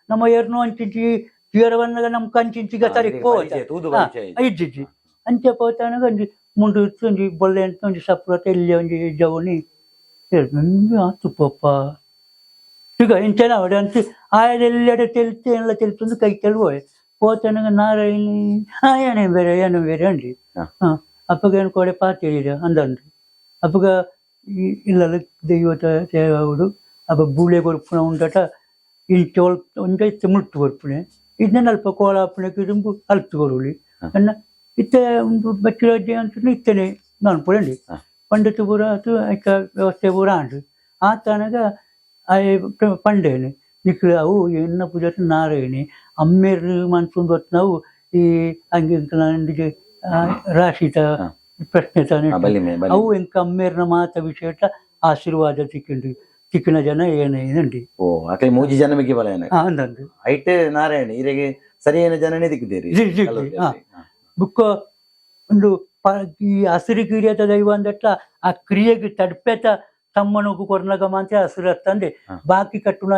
ನಮ್ಮ ಏರ್ನು ಅಂಚಿಂಚಿ ಏರವನ್ನಗ ನಮ್ಮ ಕಂಚಿಂಚಿ ಗತರಿಗೆ ಹೋತ ಇಜ್ಜಿಜ್ಜಿ ಅಂಚೆ ಪೋತಾನಗ ಒಂಜಿ ಮುಂಡು ಒಂಜಿ ಬೊಳ್ಳೆ ಅಂತ ಒಂಜಿ ಸಪ್ರತ ಇಲ್ಲಿ ಒಂಜಿ ಜವನಿ ತುಪ್ಪಪ್ಪ ಈಗ ಇಂಚನ ಅವಡೆ ಅಂತ ಆಯದೆಲ್ಲೆಡೆ ತೆಲ್ತೆ ಎಲ್ಲ ತೆಲ್ತಂದು ಕೈ ತೆಳುವೆ ಪೋತಾನಗ ನಾರಾಯಣಿ ಆ ಆಯಣೆ ಬೇರೆ ಏನು ಬೇರೆ ಅಂಡಿ ಅಪ್ಪಗೇನು ಕೊಡೆ ಪಾತಿರಿದ ಅಂದನ್ರಿ అప్పుడు ఇళ్ళ దైవత సేవాడు అప్పుడు బూలే కొడుపున ఉండట ಇಲ್ಲಿ ಚೋಲ್ ಒಂದೇ ತಿಮಿಟ್ಟು ಬರ್ಪುಣೆ ಇದನ್ನ ಅಲ್ಪ ಕೋಲ ಹಾಪಣಕ್ಕೆ ತುಂಬ ಅನ್ನ ಇತ್ತೆ ಒಂದು ಬಚ್ಚಿರೋಜೆ ಅಂತ ಇತ್ತೇನೆ ನಾನು ಪುರಂಡಿ ಪಂಡಿತ ಪೂರ ಅದು ಆಯ್ತ ವ್ಯವಸ್ಥೆ ಪೂರ ಆಂಡು ಆ ತಾನಾಗ ಪಂಡೇನೆ. ನಿಕ್ಳು ಅವು ಎನ್ನ ಪೂಜೆ ನಾರೇನೆ ಅಮ್ಮೇರ್ ಮನ್ಸೊಂದು ಹೊತ್ತು ನಾವು ಈ ಹಂಗೆ ರಾಶಿತ ಪ್ರಶ್ನೆ ತಾನೇ ಆ, ಬಲ್ಲಿ ಮೇ ಬಲ್ಲಿ ಅವು ಎಂಕ ಅಮ್ಮೇರ್ನ ಮಾತ ವಿಷಯ ಆಶೀರ್ವಾದ ತಿಕ್ಕಿಂಡು ತಿಕ್ಕಿನ ಜನ ಏನೇನುಂಡಿ ಓ ಅಕ್ಲೆ ಮೂಜಿ ಜನಮಿಗೆ ಬಲ ಏನ ಅಂದಂದು ಐಟ್ ನಾರಾಯಣ ಈರೆಗೆ ಸರಿಯಾದ ಜನನೇ ದಿಕ್ಕಿದ್ದೀರಿ ಜಿ- ಜಿ- ಜಿ, ಹಾ. ಬುಕ್ಕ ಒಂದು ಪ- ಈ ಹಸಿರು ಕಿರಿಯತ ದೈವ ಅಂದಟ್ಲ ಆ ಕ್ರಿಯೆಗೆ ತಡ್ಪೆತ ತಮ್ಮನಗು ಕೊರ್ನಗ ಮಾತ್ರ ಹಸಿರು ಅತ್ತಂದೆ ಹಾ. ಬಾಕಿ ಕಟ್ಟುನ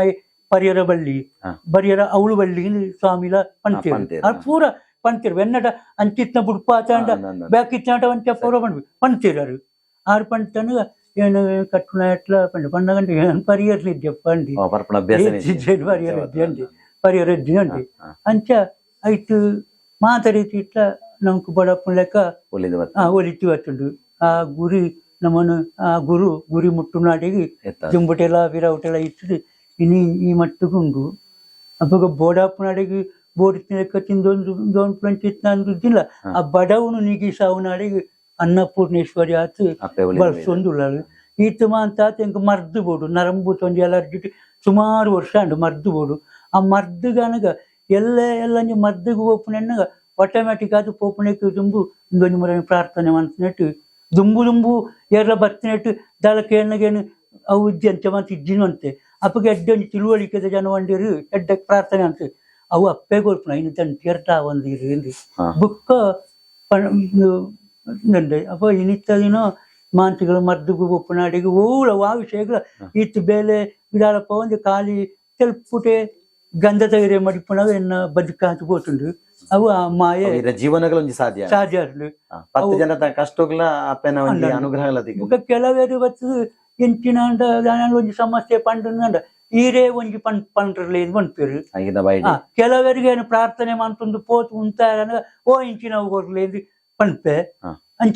ಪರಿಯರ ಬಳ್ಳಿ ಹಾ. ಬರಿಯರ ಅವಳು ಬಳ್ಳಿ ಸ್ವಾಮಿಲ ಪಂತೀರು ಪಂತೀರು, ಅದು ಪೂರ ಪಣ್ತಿರು ಎನ್ನಡ ಅಂಚಿತ್ನ ಬುಡ್ಪ ತಾಂಡ ಬ್ಯಾಕಿತ್ತಾಂಡ ಅಂತ ಪೂರ್ವ ಪಂಡ್ ಆರ್ ಆರು ಪಣ್ತನ ಏನು ಕಟ್ಟುಣ ಎಟ್ಲ ಪಂಡು ಪಂಡಗಂಡು ಏನು ಪರಿಯರ್ಲಿದ್ದೆ ಪಂಡಿ. ಪರಿಯರಿದ್ದೆ ಅಂಡಿ ಪರಿಯರಿದ್ದೆ ಅಂಡಿ ಅಂಚ ಆಯ್ತು. ಮಾತಾಡಿತು ಇಟ್ಲ ನಮ್ಗೆ ಬಡಪ್ಪನ ಲೆಕ್ಕ ಒಲಿತು ಹತ್ತುಂಡು ಆ ಗುರಿ ನಮ್ಮನ್ನು ಆ ಗುರು ಗುರಿ ಮುಟ್ಟು ನಾಡಿಗೆ ಜುಂಬುಟೆಲ್ಲ ವಿರಾವುಟೆಲ್ಲ ಇಟ್ಟು ಇನ್ನು ಈ ಮಟ್ಟಿಗೆ ಉಂಡು ಅವಾಗ ಬೋಡಪ್ಪನಾಡಿಗೆ ಬೋಡಿ ಲೆಕ್ಕ ತಿಂದೊಂದು ದೊಂದು ಪಂಚಿತ್ ಅಂದಿಲ್ಲ ಆ ಬಡವನು ನಿಗಿ ಸಾವುನಾಡಿಗೆ ಅನ್ನಪೂರ್ಣೇಶ್ವರಿ ಆತು ಬಳಸೊಂದು ಈತಮ ಅಂತ ಈತ ಮಾಂತ ಇಂಕ ಮರ್ದು ಬೋಡು. ನರಂಬು ತೊಂದಿ ಅಲರ್ಜಿ ಸುಮಾರು ವರ್ಷ ಅಂಡು ಮರ್ದು ಬೋಡು. ಆ ಮರ್ದುಗನಗ ಎಲ್ಲ ಎಲ್ಲ ಮರ್ದುಗೆ ಓಪನೆನ್ನಗ ಆಟೋಮ್ಯಾಟಿಕ್ ಆದ ಪೋಪನೆಕ್ ದುಂಬು. ಒಂದು ಮರ ಪ್ರಾರ್ಥನೆ ಮಾಡ್ತಿನಟ್ಟು. ದುಂಬು ದುಂಬು ಎರ ಬರ್ತಿನಟ್ಟು. ದಳಕ್ಕೆ ಎಣ್ಣಗೇನು ಅವು ಇದ್ದಂತೆ ಮತ್ತೆ ಇದ್ದೀನಂತೆ ಅಪ್ಪಗೆ ಎಡ್ಡೊಂದು ತಿಳುವಳಿಕೆದ ಜನ ಒಂದಿರು ಎಡ್ಡ ಪ್ರಾರ್ಥನೆ ಅಂತ. ಅವು ಅಪ್ಪೆ ಕೊಡ್ಪುನ ಇನ್ನು ತನ್ನ ತೀರ್ಥ ಒಂದಿರು ಎಂದು ಹಾ. ಬುಕ್ಕ ನಂಡೆ ಅಪ್ಪ ಇನಿತ್ತದಿನೋ ಮಾಂತಿಗಳು ಮರ್ದುಗು ಉಪ್ಪುನಾಡಿಗೆ ಓಳ ಆ ವಿಷಯಗಳು ಇತ್ತು ಬೇಲೆ ಗಿಡಾಳಪ್ಪ ಒಂದು ಖಾಲಿ ತೆಲ್ಪುಟೆ ಗಂಧ ತೈರೆ ಮಡಿಪುಣಗ ಎನ್ನ ಬದುಕಾಂತ ಹೋತುಂಡು ಅವು ಆ ಮಾಯೆ ಜೀವನಗಳು ಸಾಧ್ಯ. ಸಾಧ್ಯ. ಪತ್ತು ಜನ ತ ಕಷ್ಟಗಳ ಅಪ್ಪನ ಬುಕ್ಕ ಕೆಲವೇರು ಬತ್ತು ಎಂಚಿನ ಒಂಜಿ ಸಮಸ್ಯೆ ಪಂಡ ಈರೇ ಒಂಜಿ ಪನ್ ಪಂಡ್ರಲ್ಲಿ ಬಂದ್ಪಿರು ಕೆಲವರಿಗೆ ಏನು ಪ್ರಾರ್ಥನೆ ಮಾಡ್ತೊಂದು ಪೋತು ಉಂತಾರ ಓ ಇಂಚಿನ ಕೊರ್ಲೇಂದು ಪಂಪೆ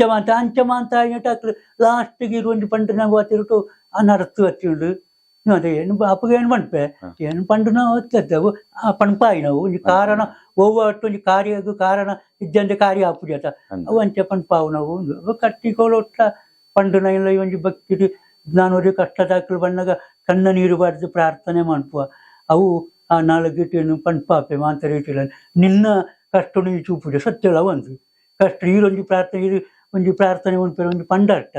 ಮಾಂತ ಅಂಚ ಮಾಂತ ಆಯ್ತು ಲಾಸ್ಟ್ಗೆ ಇರುವಂಜಿ ಪಂಡ ನಾವು ಹತ್ತಿರಟು ಅನರ್ಥ ಹತ್ತಿಂಡು ಅದೇ ಏನು ಅಪ್ಪಗೆ ಏನು ಪಂಪೆ. ಏನು ಪಂಡು ನಾವು ಹತ್ತವು ಆ ಪಂಪಾಯಿ ನಾವು ಒಂದು ಕಾರಣ ಒವ್ವಟ್ಟು ಒಂಜಿ ಕಾರ್ಯಗೂ ಕಾರಣ ಇದ್ದಂತೆ ಕಾರ್ಯ ಆಪುಜಾತ ಅಂದ. ಅವು ಅಂಚೆ ಪಂಪಾವು ನಾವು. ಕಟ್ಟಿಕೊಳ್ಳೊಟ್ಟ ಪಂಡು ನೈಲ ಒಂಜಿ ಭಕ್ತಿ ನಾನು ಕಷ್ಟದಾಕಲು ಬಂದಾಗ ಕಣ್ಣ ನೀರು ಬಾರ್ದು ಪ್ರಾರ್ಥನೆ ಮಾಡ್ಪುವ. ಅವು ಆ ನಾಲ್ಗಿಟ್ಟೇನು ಪಂಪಾಪೆ ಇಟ್ಟಿಲ್ಲ. ನಿನ್ನ ಕಷ್ಟ ನೀ ಚೂಪುಜ ಸತ್ಯಲ ಒಂದು. ಕಷ್ಟ ಈರೊಂಜಿ ಪ್ರಾರ್ಥನೆ ಇದು ಒಂದು ಪ್ರಾರ್ಥನೆ ಒಂದು ಒಂಜಿ ಪಂಡಾಟ.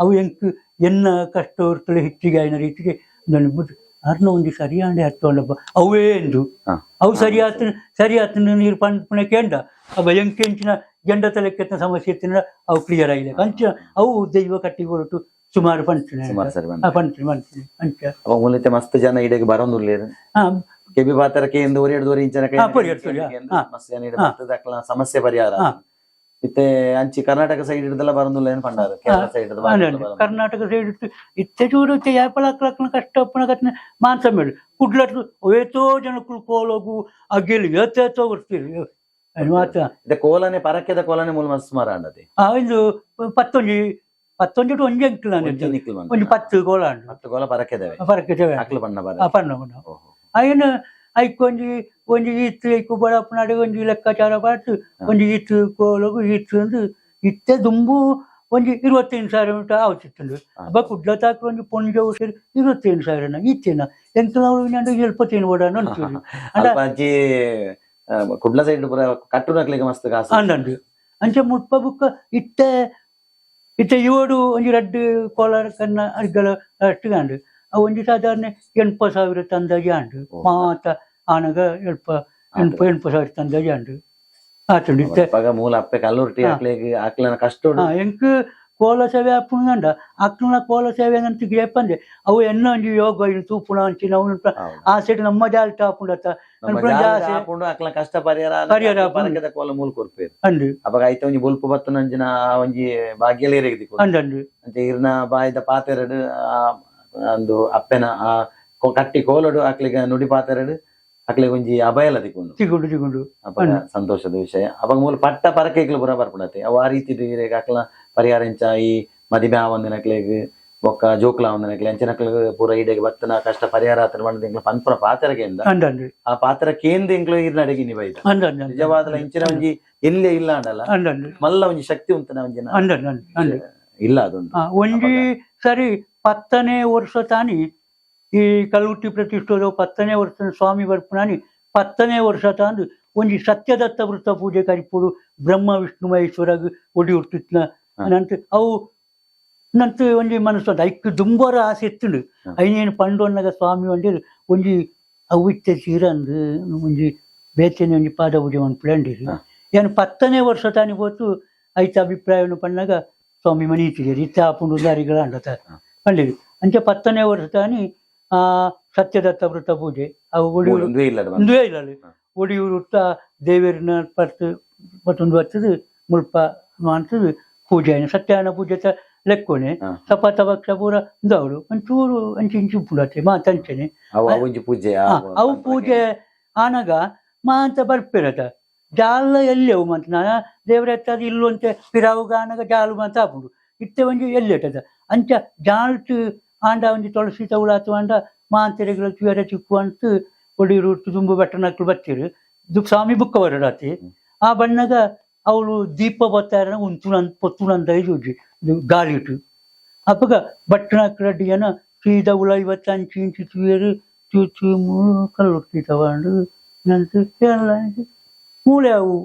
ಅವು ಎಂಕ್ ಎನ್ನ ಕಷ್ಟ ಹೊರ್ತಲೆ ಹೆಚ್ಚಿಗೆ ಆಯ್ನ ರೀತಿಗೆ ಅರ್ನ ಒಂಜಿ ಸರಿಯಾಂಡೆ ಹತ್ತೊಂಡಪ್ಪ ಅವೇ ಎಂದು. ಅವು ಸರಿ ಆತ ಸರಿ ಆತ ನೀರು ಪಂಪನೆ ಕೇಂಡ. ಅವ ಎಂಕೆಂಚಿನ ಜಂಡ ತಲೆಕ್ಕೆತ್ತ ಸಮಸ್ಯೆ ಎತ್ತಿನ ಅವು ಕ್ಲಿಯರ್ ಆಗಿದೆ. ಅಂಚ ಅವು ದೈವ ಕಟ್ಟಿ ಹೊರಟು ಸುಮಾರು ಪಂಚನೆ ಸುಮಾರು ಸರಿ ಬಂದ ಪಂಚನೆ ಪಂಚನೆ ಅಂಚ ಅವ ಮೂಲತೆ ಮಸ್ತ್ ಜನ ಇಡೆಗೆ ಬರೋಂದುಲ್ಲೇರು ಹಾ ಕೆಬಿ ಪಾತ್ರಕ್ಕೆ ಎಂದು ಒರಿ ಎರಡು. ಮಸ್ತ್ ಜನ ಇಡೆ ಸಮಸ್ಯೆ ಪರಿಹಾರ. ಇತ್ತೆ ಅಂಚಿ ಕರ್ನಾಟಕ ಸೈಡ್ ಹಿಡ್ದೆಲ್ಲ ಬರೋದಿಲ್ಲ ಏನು ಪಂಡಾರ ಕೇರಳ ಸೈಡ್ ಕರ್ನಾಟಕ ಸೈಡ್ ಇತ್ತೆ ಚೂರು ಯಾಪಳಕ್ಲಕ್ನ ಕಷ್ಟಪ್ಪನ ಕತ್ನ ಮಾಂಸ ಮೇಳು ಕುಡ್ಲಟ್ ಏತೋ ಜನ ಕುಳ್ಕೋಲೋಗು ಅಗ್ಗೆಲಿ ಏತೇತೋ ಬರ್ತೀರಿ ಮಾತ್ರ. ಕೋಲನೆ ಪರಕ್ಕೆದ ಕೋಲನೆ ಮೂಲ ಮಸ್ತ್ ಮರ ಅಂಡತಿ ಆ ಒಂದು ಪತ್ತೊಂಜಿ പത്തൊഞ്ചിട്ട് ഒഞ്ച് അങ്കിളാണ് ഒന്ന് പത്ത് ഗോളാണ് പത്ത് ഗോള പരക്കതവേ പരക്കതവേ അക്കിൾ പണ്ണ പര പണ്ണ പണ്ണ അതിന് ಐಕೊಂಜಿ ಒಂಜಿ ಈತ್ ಐಕು ಬಳಪ್ಪ ನಡೆ ಒಂಜಿ ಲೆಕ್ಕಾಚಾರ ಪಾಡ್ತು ಒಂಜಿ ಈತ್ ಕೋಲಗು ಈತ್ ಅಂದು ಇತ್ತೆ ದುಂಬು ಒಂಜಿ ಇರುವತ್ತೈದು ಸಾವಿರ ಮೀಟರ್ ಆವತಿತ್ತುಂಡು ಅಬ್ಬ ಕುಡ್ಲತಾಕ್ರು ಒಂಜಿ ಪೊಂಜ ಉಸಿರು ಇರುವತ್ತೈದು ಸಾವಿರನ ಈತಿನ ಎಂತ ನಾವು ನಾನು ಎಲ್ಪತ್ತೇನು ಓಡಾನ ಅಂತೀವಿ ಕುಡ್ಲ ಸೈಡ್ ಪೂರ ಕಟ್ಟು ನಕ್ಲಿಗೆ ಮಸ್ತ್ ಕಾಸು ಅಂದಂಡು ಅಂಚೆ ಮುಟ್ಪ ಬುಕ್ಕ ಇತ್ತೆ ಇತ್ತೆ ಇವಡು ಒಂಜಿ ರಡ್ಡು ಕೋಲಾರ ಕನ್ನ ಅಷ್ಟು ಕಾಂಡು ಆ ಒಂಜಿ ಸಾಧಾರಣ ಎಣ್ಪ ಸಾವಿರ ತಂದಾಜಿ ಆಂಡು. ಮಾತ ಆನಗ ಎಳ್ಪ ಎಣ್ಪ ಎಣ್ಪ ಸಾವಿರ ತಂದಾಜಿ ಆಂಡು ಆತುಂಡು ಮೂಲ ಅಪ್ಪ ಕಲ್ಲೂರ್ ಟಿ ಅಕ್ಲೆಗ್ ಅಕ್ಲನ ಕಷ್ಟ ಎಂಕ್ ಕೋಲ ಸೇವೆ ಅಪ್ಪುಂಗಂಡ ಅಕ್ಕನ ಕೋಲ ಸೇವೆ ಅಂತ ಗ್ರೇಪಂದೆ ಅವು ಎನ್ನ ಒಂಜಿ ಯೋಗ ಇನ್ನು ತೂಪುಣ ಅಂಚಿನ ಅವನು ಆ ಸೈಡ್ ನಮ್ಮ ಅನ್ಪುನ ಜಾಸ್ತಿ ಹಾಕೊಂಡು ಅಕ್ಲ ಕಷ್ಟ ಪರಿಹಾರ ಪರಿಹಾರ ಬರಕದ ಕೋಲ ಮೂಲ ಕೊರ್ಪೇರು ಅಂಡಿ ಅವಾಗ ಐತ ಒಂಜಿ ಬೊಲ್ಪು ಬತ್ತು ನಂಜಿನ ಆ ಒಂಜಿ ಭಾಗ್ಯಲೇರಿಗೆ ದಿಕ್ಕು ಅಂದಂಡು ಅಂತ ಇರ್ನ ಬಾಯ್ದ ಪಾತೆರಡು ಅಂದು ಅಪ್ಪೆನ ಆ ಕಟ್ಟಿ ಕೋಲಡು ಅಕ್ಲಿಗ ನುಡಿ ಪಾತೆರಡು ಅಕ್ಲಿಗೆ ಒಂಜಿ ಅಭಯಲ ತಿಕೊಂಡು ತಿಕೊಂಡು ತಿಕೊಂಡು ಸಂತೋಷದ ವಿಷಯ. ಅವಾಗ ಮೂಲ ಪಟ್ಟ ಪರಕೆಗ್ಲು ಪುರ ಬರ್ಪಡತೆ ಅವು ಆ ರೀತಿ ಅಕ್ಲ ಪರಿಹಾರ ಇಂಚ ಈ ಮದಿಮೆ ಆವಂದಿನಕ್ಲೆಗ್ ಬೊಕ್ಕ ಜೋಕ್ಲ ಆವಂದಿನಕ್ಲೆ ಅಂಚನಕ್ಲೆಗ್ ಪೂರ ಇಡೆಗೆ ಬತ್ತನ ಕಷ್ಟ ಪರಿಹಾರ ಆತರ ಮಾಡಿದ ಇಂಗ್ಲ ಪನ್ಪುರ ಪಾತ್ರಕೆಂದ ಅಂದಂಡು ಆ ಪಾತ್ರ ಕೇಂದ್ರ ಇಂಗ್ಲು ಇರ್ನಡೆಗೆ ನಿಬೈದ ಅಂದಂಡು ನಿಜವಾದ ಇಂಚಿನ ಒಂಜಿ ಎಲ್ಲೇ ಇಲ್ಲ ಅಂಡಲ್ಲ ಮಲ್ಲ ಒಂಜಿ ಶಕ್ತಿ ಉಂಟನ ಒಂಜಿನ ಇಲ್ಲ ಅದೊಂದು ಒಂಜಿ ಸರಿ ಪತ್ತನೇ ವರ್ಷ ತಾನಿ ಈ ಕಲ್ಗುಟ್ಟಿ ಪ್ರತಿಷ್ಠೋದು ಪತ್ತನೇ ವರ್ಷ ಸ್ವಾಮಿ ಬರ್ಪುನಾನಿ ಪತ್ತನೇ ವರ್ಷ ತಾಂದು ಒಂಜಿ ಸತ್ಯದತ್ತ ವೃತ್ತ ಪೂಜೆ ಕರಿಪುಡು ಬ್ರಹ್ಮ ವಿಷ್ಣು ಮಹೇಶ್ವರ ಒಡಿ ಹುಟ್ಟಿತ್ನ ನಂತ ಅವು ನಂತ ಒಂಜಿ ಮನಸ್ಸು ಉಂಟು ಐಕ್ ದುಂಬರ ಆಸೆ ಎತ್ತುಂಡು ಹ. ಐನೇನು ಪಂಡು ಅನ್ನಗ ಸ್ವಾಮಿ ಒಂಜಿ ಒಂಜಿ ಅವು ಇತ್ತೆ ಸೀರಂದು ಒಂಜಿ ಬೇತೆನೆ ಒಂಜಿ ಪಾದ ಪೂಜೆ ಮನ್ಪುಳಂಡಿರು ಹ. ಏನು ಪತ್ತನೇ ವರ್ಷ ತಾನಿ ಹೋತು ಐತ ಅಭಿಪ್ರಾಯವನ್ನು ಪಣ್ಣಾಗ ಸ್ವಾಮಿ ಮನೀತಿದ್ದೀರಿ ಇತ್ತ ಆಪುಂಡು ದಾರಿಗಳ ಅಂಡತ ಹ. ಪಂಡಿರು ಅಂಚೆ ಪತ್ತನೇ ವರ್ಷ ತಾನಿ ಆ ಸತ್ಯದತ್ತ ವೃತ ಪೂಜೆ ಅವು ಒಡಿಯೂರು ಒಂದೇ ಇಲ್ಲದ ಬಂದು. ಒಂದೇ ಇಲ್ಲ ಅಲ್ಲಿ. ಹ. ಒಡಿಯೂರು ಉತ್ತ ದೇವೇರಿನ ಪರ್ತು ಮತ್ತೊಂದು ಬರ್ತದೆ ಮುಲ್ಪ ಮಾಡ್ತದೆ ಪೂಜೆ ಸತ್ಯನಾರಾಯಣ ಪೂಜೆ ಲೆಕ್ಕೊನೆ. ಹ. ಸಪಾತ ಭಕ್ಷ ಪೂರ ದೌಡು ಒಂಚೂರು ಅಂಚಿ ಇಂಚು ಪುಡತ್ತೆ ಮಾತಂಚನೆ ಪೂಜೆ ಅವು ಪೂಜೆ ಆನಗ ಮಾಂತ ಬರ್ಪಿರತ. ಜಾಲ ಎಲ್ಲೆವು ಮಂತನ ಮಂತ ನಾ ದೇವರ ಎತ್ತದ ಪಿರಾವುಗ ಆನಗ ಜಾಲು ಮಾತ ಆಪುಂಡು ಇತ್ತೆ ಒಂಜಿ ಎಲ್ಲಿ ಇಟ್ಟದ ಅಂಚ ಜಾಲ್ಟ್ ಆಂಡ ಒಂಜಿ ತುಳಸಿ ತೌಳಾತು ಆಂಡ ಮಾಂತೆರೆಗಳ ಚುಯರ ಚಿಕ್ಕು ಅಂತ ಒಡಿರು ತುಂಬು ಬೆಟ್ಟನಕ್ಲು ಬತ್ತಿರು ದು ಸ್ವಾಮಿ ಬುಕ್ಕ ಬರಡಾತಿ ಆ ಬಣ್ಣಗ ಅವಳು ದೀಪ ಬತ್ತಾರ ಉಂತುನಂತ ಪೊತ್ತುನಂತ ಜೂಜಿ ಜೋಜಿ ಗಾಳಿಟು ಅಪ್ಪಗ ಬಟ್ಟನಕ್ಲ ಡಿಯನ ಸೀದ ಉಳ ಇವತ್ತು ಅಂಚಿ ಇಂಚಿ ತುಯರು ಚೂಚು ಕಲ್ಲುಟ್ಟಿ ತಗೊಂಡು ನಂತ ಎಲ್ಲ ಮೂಳೆ ಅವು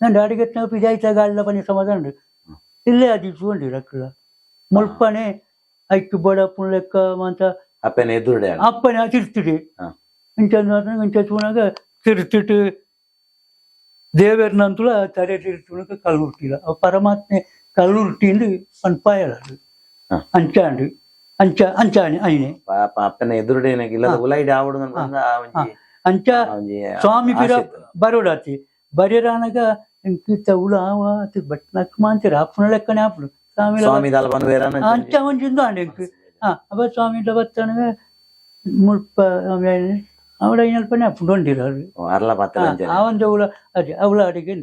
ನಂದು ಅಡಿಗೆ ಪಿಜಾಯ್ತ ಗಾಳಿಲ ಪನಿ ಸಮಾಧಾನ ಇಲ್ಲೇ ಅದು ಅಕ್ಕಳ ಮುಲ್ಪನೆ ಐಕ್ಕು ಬಡ ಪುಣ್ಲೆಕ್ಕ ಅಂತ ಅಪ್ಪನೇ ಎದುರುಡೆ ಅಪ್ಪನೇ ತಿರ್ತಿಡಿ. ಇಂಚ ಇಂಚ ಚೂನಾಗ ತಿರ್ತಿಟ್ಟು ದೇವರನಂತೂ ತರೆ ತಿರ್ಚುನಕ ಕಲ್ಲು ಅವ ಪರಮಾತ್ಮೆ ಕಲ್ಲು ಹುಟ್ಟಿಂದು ಹ. ಅಂಚಾಂಡು ಅಂಚ ಅಂಚಾಣಿ ಐನೆ. ಪಾಪ ಅಪ್ಪನ ಎದುರುಡೆ ಇಲ್ಲದ ಹ. ಉಲೈಡ್ ಆವಡು ಆ ಅಂಚ ಆ ಸ್ವಾಮಿ ಬಿರ. ಬರೋಡಾತಿ. ಬರೀರಾನಾಗ ಇಂಕಿತ ಉಳ ಆವ ಬಟ್ ನಕ್ ಮಾಂತಿರ. ಅಪ್ಪನ ಲೆಕ್ಕನೆ ಆಪುಡು ಸ್ವಾಮಿ ಸ್ವಾಮಿ ಅಂಚ ಒಂಜಿಂದು ಆಂಡೆ ಇಂಕು ಹಾ ಅವ ಸ್ವಾಮಿ ಬತ್ತನಗ ಮುಲ್ಪ ಅವಡ ಐನಲ್ಪನೆ ಅಪ್ಪುಡು ಹೊಂದಿರೋರು ಅರ್ಲ ಪಾತ್ರ ಆ ಒಂದು ಅವಳ ಅದೇ ಅವಳ ಅಡಿಗೆ